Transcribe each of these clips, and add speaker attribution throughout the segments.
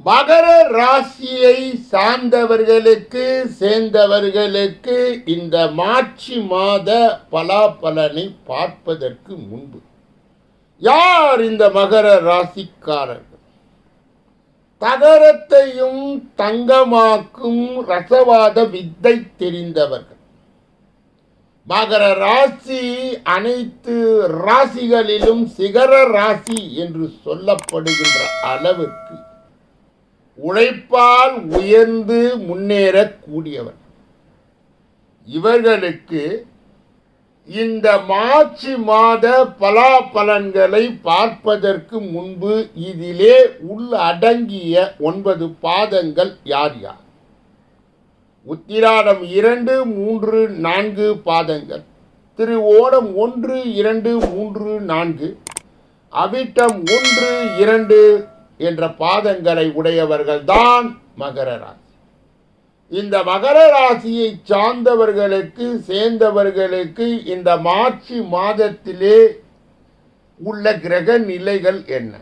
Speaker 1: மகர ராசியை சார்ந்தவர்களுக்கு சேர்ந்தவர்களுக்கு இந்த மார்ச் மாத பலாபலனை பார்ப்பதற்கு முன்பு. யார் இந்த மகர ராசிக்காரர்கள்? தகரத்தையும் தங்கமாக்கும் ரசவாத வித்தை தெரிந்தவர்கள். மகர ராசி அனைத்து ராசிகளிலும் சிகர ராசி என்று சொல்லப்படுகின்ற அளவுக்கு உழைப்பால் உயர்ந்து முன்னேறக்கூடியவர் இவர்களுக்கு இந்த மார்ச் மாத பலாபலன்களை பார்ப்பதற்கு முன்பு இதிலே உள் அடங்கிய ஒன்பது பாதங்கள் யார் யார்? உத்திராடம் இரண்டு மூன்று நான்கு பாதங்கள். திரு ஓடம் ஒன்று இரண்டு மூன்று நான்கு. அவிட்டம் ஒன்று இரண்டு என்ற பாதங்களை உடையவர்கள்தான் மகர ராசி. இந்த மகர ராசியை சார்ந்தவர்களுக்கு சேர்ந்தவர்களுக்கு இந்த மார்ச் மாதத்திலே உள்ள கிரக நிலைகள் என்ன?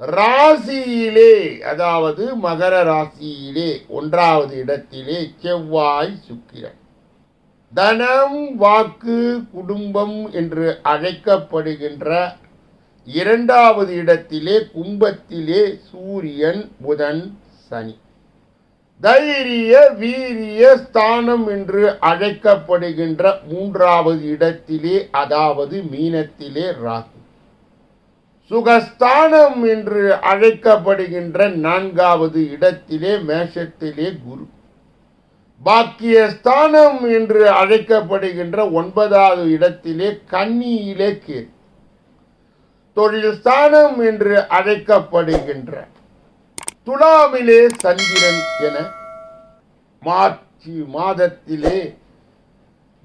Speaker 1: ராசியிலே அதாவது மகர ராசியிலே ஒன்றாவது இடத்திலே செவ்வாய் சுக்கிரன். தனம் வாக்கு குடும்பம் என்று அழைக்கப்படுகின்ற இரண்டாவது இடத்திலே கும்பத்திலே சூரியன் புதன் சனி. தைரிய வீரிய ஸ்தானம் என்று அழைக்கப்படுகின்ற மூன்றாவது இடத்திலே அதாவது மீனத்திலே ராகு. சுகஸ்தானம் என்று அழைக்கப்படுகின்ற நான்காவது இடத்திலே மேஷத்திலே குரு. பாக்கியஸ்தானம் என்று அழைக்கப்படுகின்ற ஒன்பதாவது இடத்திலே கன்னியிலே கேது. தொழில் ஸ்தானம் என்று அழைக்கப்படுகின்ற துலாமிலே சந்திரன் என மார்ச் மாதத்திலே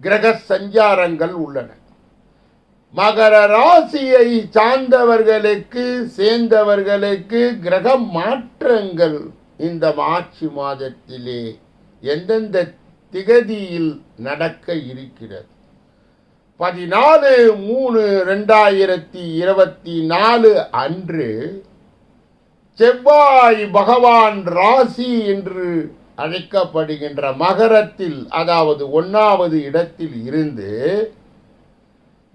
Speaker 1: கிரக சஞ்சாரங்கள் உள்ளன. மகர ராசியை சார்ந்தவர்களுக்கு சேர்ந்தவர்களுக்கு கிரக மாற்றங்கள் இந்த மார்ச் மாதத்திலே எந்தெந்த திகதியில் நடக்க இருக்கிறது? பதினாலு மூணு ரெண்டாயிரத்தி இருபத்தி நாலு அன்று செவ்வாய் பகவான் ராசி என்று அழைக்கப்படுகின்ற மகரத்தில் அதாவது ஒன்றாவது இடத்தில் இருந்து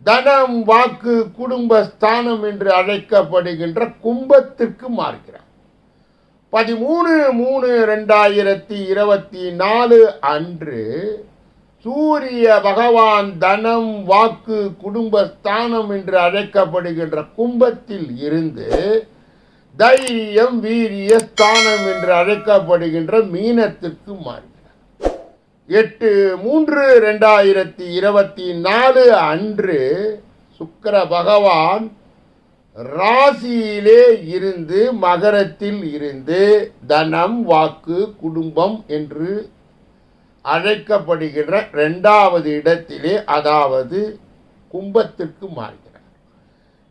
Speaker 1: தனம் வாக்கு குடும்ப ஸ்தானம் என்று அழைக்கப்படுகின்ற கும்பத்திற்கு மாறுகிறார். பதிமூணு மூணு ரெண்டாயிரத்தி இருபத்தி நாலு அன்று சூரிய பகவான் தனம் வாக்கு குடும்பஸ்தானம் என்று அழைக்கப்படுகின்ற கும்பத்தில் இருந்து தைரியம் வீரிய ஸ்தானம் என்று அழைக்கப்படுகின்ற மீனத்திற்கு மாறுகிறார். எட்டு மூன்று ரெண்டாயிரத்தி இருபத்தி நாலு அன்று சுக்கர பகவான் ராசியிலே இருந்து மகரத்தில் இருந்து தனம் வாக்கு குடும்பம் என்று அழைக்கப்படுகின்ற ரெண்டாவது இடத்திலே அதாவது கும்பத்திற்கு மாறுகிறார்.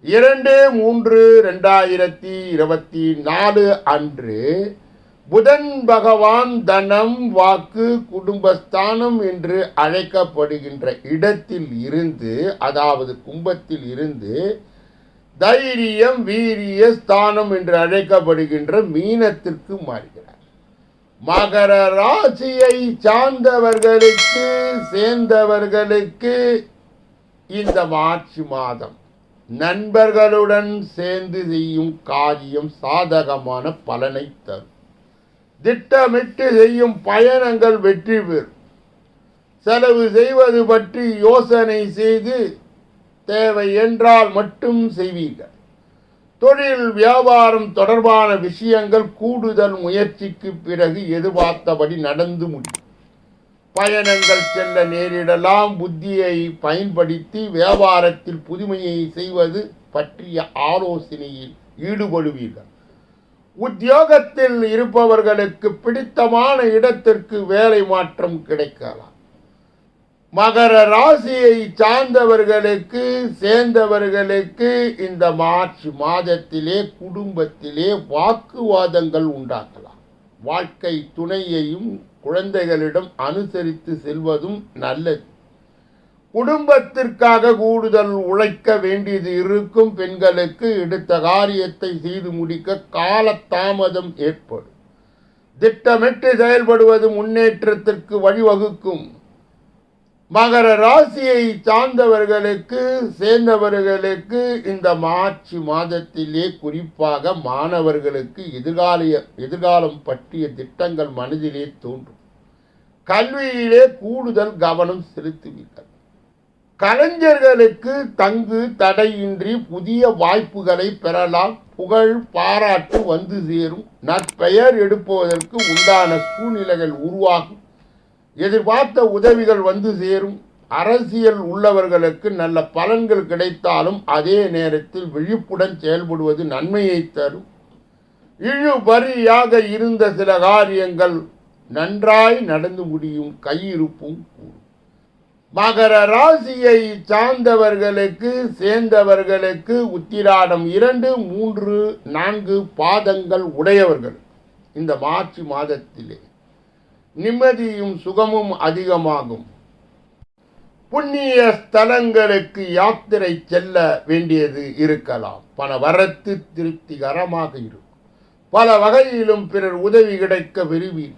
Speaker 1: இரண்டு மூன்று ரெண்டாயிரத்தி இருபத்தி நாலு அன்று புதன் பகவான் தனம் வாக்கு குடும்பஸ்தானம் என்று அழைக்கப்படுகின்ற இடத்தில் இருந்து அதாவது கும்பத்தில் இருந்து தைரியம் வீரிய ஸ்தானம் என்று அழைக்கப்படுகின்ற மீனத்திற்கு மாறுகிறார். மகர ராசியை சார்ந்தவர்களுக்கு சேர்ந்தவர்களுக்கு இந்த மார்ச் மாதம் நண்பர்களுடன் சேர்ந்து செய்யும் காரியம் சாதகமான பலனை தரும். திட்டமிட்டு செய்யும் பயணங்கள் வெற்றி பெறும். செலவு செய்வது பற்றி யோசனை செய்து தேவை என்றால் மட்டும் செய்வீர்கள். தொழில் வியாபாரம் தொடர்பான விஷயங்கள் கூடுதல் முயற்சிக்கு பிறகு எதிர்பார்த்தபடி நடந்து முடியும். பயணங்கள் செல்ல நேரிடலாம். புத்தியை பயன்படுத்தி வியாபாரத்தில் புதுமையை செய்வது பற்றிய ஆலோசனையில் ஈடுபடுவீர்கள். உத்தியோகத்தில் இருப்பவர்களுக்கு பிடித்தமான இடத்திற்கு வேலை மாற்றம் கிடைக்கலாம். மகர ராசியை சார்ந்தவர்களுக்கு சேர்ந்தவர்களுக்கு இந்த மார்ச் மாதத்திலே குடும்பத்திலே வாக்குவாதங்கள் உண்டாக்கலாம். வாழ்க்கை துணையையும் குழந்தைகளிடம் அனுசரித்து செல்வதும் நல்லது. குடும்பத்திற்காக கூடுதல் உழைக்க வேண்டியது இருக்கும் பெண்களுக்கு எடுத்த காரியத்தை செய்து முடிக்க காலதாமதம் ஏற்படும். திட்டமிட்டு செயல்படுவது முன்னேற்றத்திற்கு வழிவகுக்கும். மகர ராசியை சார்ந்தவர்களுக்கு சேர்ந்தவர்களுக்கு இந்த மார்ச் மாதத்திலே குறிப்பாக மாணவர்களுக்கு எதிர்கால எதிர்காலம் பற்றிய திட்டங்கள் மனதிலே தோன்றும். கல்வியிலே கூடுதல் கவனம் செலுத்துவீர்கள். கலைஞர்களுக்கு தங்கு தடையின்றி புதிய வாய்ப்புகளை பெறலாம். புகழ் பாராட்டு வந்து சேரும். நற்பெயர் எடுப்பதற்கு உண்டான சூழ்நிலைகள் உருவாகும். எதிர்பார்த்த உதவிகள் வந்து சேரும். அரசியல் உள்ளவர்களுக்கு நல்ல பலன்கள் கிடைத்தாலும் அதே நேரத்தில் விழிப்புடன் செயல்படுவது நன்மையை தரும். இழுபறியாக இருந்த சில காரியங்கள் நன்றாய் நடந்து முடியும் கையிருப்பும் கூடும். மகர ராசியை சார்ந்தவர்களுக்கு சேர்ந்தவர்களுக்கு உத்திராடம் இரண்டு மூன்று நான்கு பாதங்கள் உடையவர்கள். இந்த மார்ச் மாதத்திலே. நிம்மதியும் சுகமும் அதிகமாகும். புண்ணிய ஸ்தலங்களுக்கு யாத்திரை செல்ல வேண்டியது இருக்கலாம். பல வரத்து திருப்திகரமாக இருக்கும். பல வகையிலும் பிறர் உதவி கிடைக்க விரும்பின்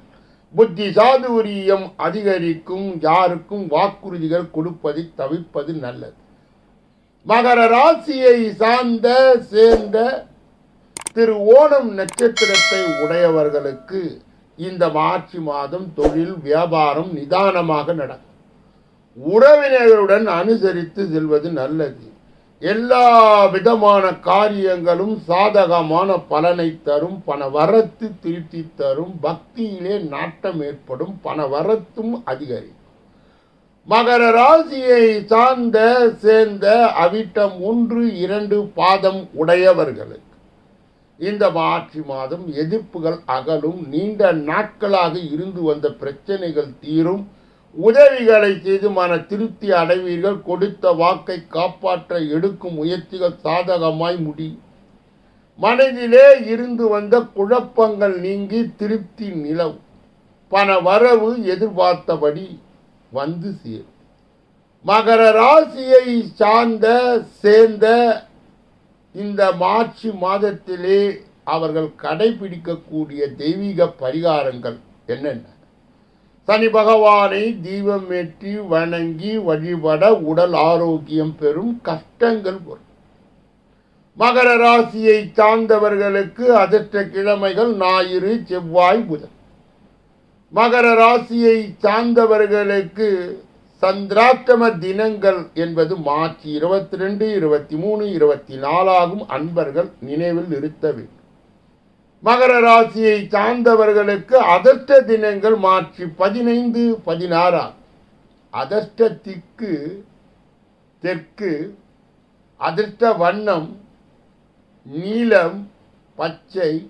Speaker 1: புத்தி சாதுரியம் அதிகரிக்கும் யாருக்கும் வாக்குறுதிகள் கொடுப்பதை தவிர்ப்பது நல்லது. மகர ராசியை சார்ந்த சேர்ந்த திரு ஓணம் நட்சத்திரத்தை உடையவர்களுக்கு இந்த மார்ச் மாதம் தொழில் வியாபாரம் நிதானமாக நடக்கும். உறவினர்களுடன் அனுசரித்து செல்வது நல்லது. எல்லா விதமான காரியங்களும் சாதகமான பலனை தரும் பண வரத்து திருப்தி தரும் பக்தியிலே நாட்டம் ஏற்படும் பண வரத்தும் அதிகரிக்கும். மகர ராசியை சார்ந்த சேர்ந்த அவிட்டம் ஒன்று இரண்டு பாதம் உடையவர்களுக்கு இந்த மார்ச் மாதம் எதிர்ப்புகள் அகலும். நீண்ட நாட்களாக இருந்து வந்த பிரச்சனைகள் தீரும். உதவிகளை செய்து மன திருப்தி அடைவீர்கள். கொடுத்த வாக்கை காப்பாற்ற எடுக்கும் முயற்சிகள் சாதகமாய் முடி. மனதிலே இருந்து வந்த குழப்பங்கள் நீங்கி திருப்தி நிலவும். பண வரவு எதிர்பார்த்தபடி வந்து சேரும். மகர ராசியை சார்ந்த சேர்ந்த இந்த மார்ச் மாதத்திலே அவர்கள் கடைபிடிக்கக்கூடிய தெய்வீக பரிகாரங்கள் என்னென்ன? சனி பகவானை தீபம் ஏற்றி வணங்கி வழிபட உடல் ஆரோக்கியம் பெறும் கஷ்டங்கள் வரும். மகர ராசியை சார்ந்தவர்களுக்கு அதிர்ஷ்ட கிழமைகள் ஞாயிறு செவ்வாய் புதன். மகர ராசியை சார்ந்தவர்களுக்கு தந்திராத்தம தினங்கள் என்பது மார்ச் இருபத்தி ரெண்டு இருபத்தி மூணு இருபத்தி நாலாகும் அன்பர்கள் நினைவில் இருத்த வேண்டும். மகர ராசியை சார்ந்தவர்களுக்கு அதிர்ஷ்ட தினங்கள் மார்ச் பதினைந்து பதினாறாம். அதிர்ஷ்டத்திற்கு தெற்கு அதிர்ஷ்ட வண்ணம் நீலம் பச்சை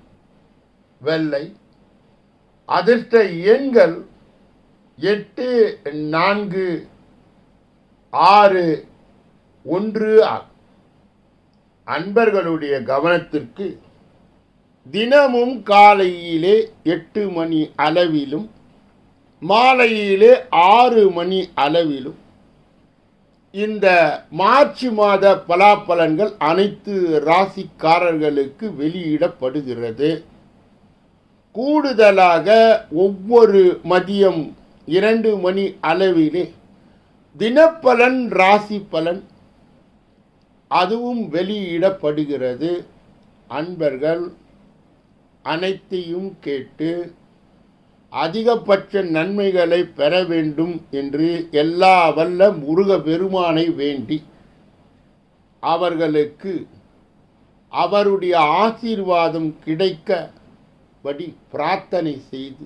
Speaker 1: வெள்ளை. அதிர்ஷ்ட எண்கள் எட்டு நான்கு ஆறு ஒன்று அன்பர்களுடைய கவனத்திற்கு தினமும் காலையிலே எட்டு மணி அளவிலும் மாலையிலே ஆறு மணி அளவிலும் இந்த மார்ச் மாத பலாப்பலன்கள் அனைத்து ராசிக்காரர்களுக்கு வெளியிடப்படுகிறது. கூடுதலாக ஒவ்வொரு மதியம் இரண்டு மணி அளவிலே தினப்பலன் ராசி பலன் அதுவும் வெளியிடப்படுகிறது. அன்பர்கள் அனைத்தையும் கேட்டு அதிகபட்ச நன்மைகளை பெற வேண்டும் என்று எல்லா வல்ல முருக பெருமானை வேண்டி அவர்களுக்கு அவருடைய ஆசீர்வாதம் கிடைக்கபடி பிரார்த்தனை செய்து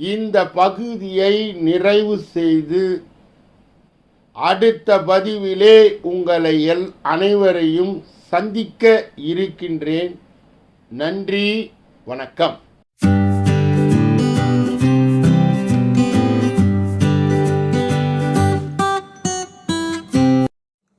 Speaker 1: இந்த பகுதியை நிறைவு செய்து அடுத்த பதிவிலே உங்களை எல் அனைவரையும் சந்திக்க இருக்கின்றேன். நன்றி வணக்கம்.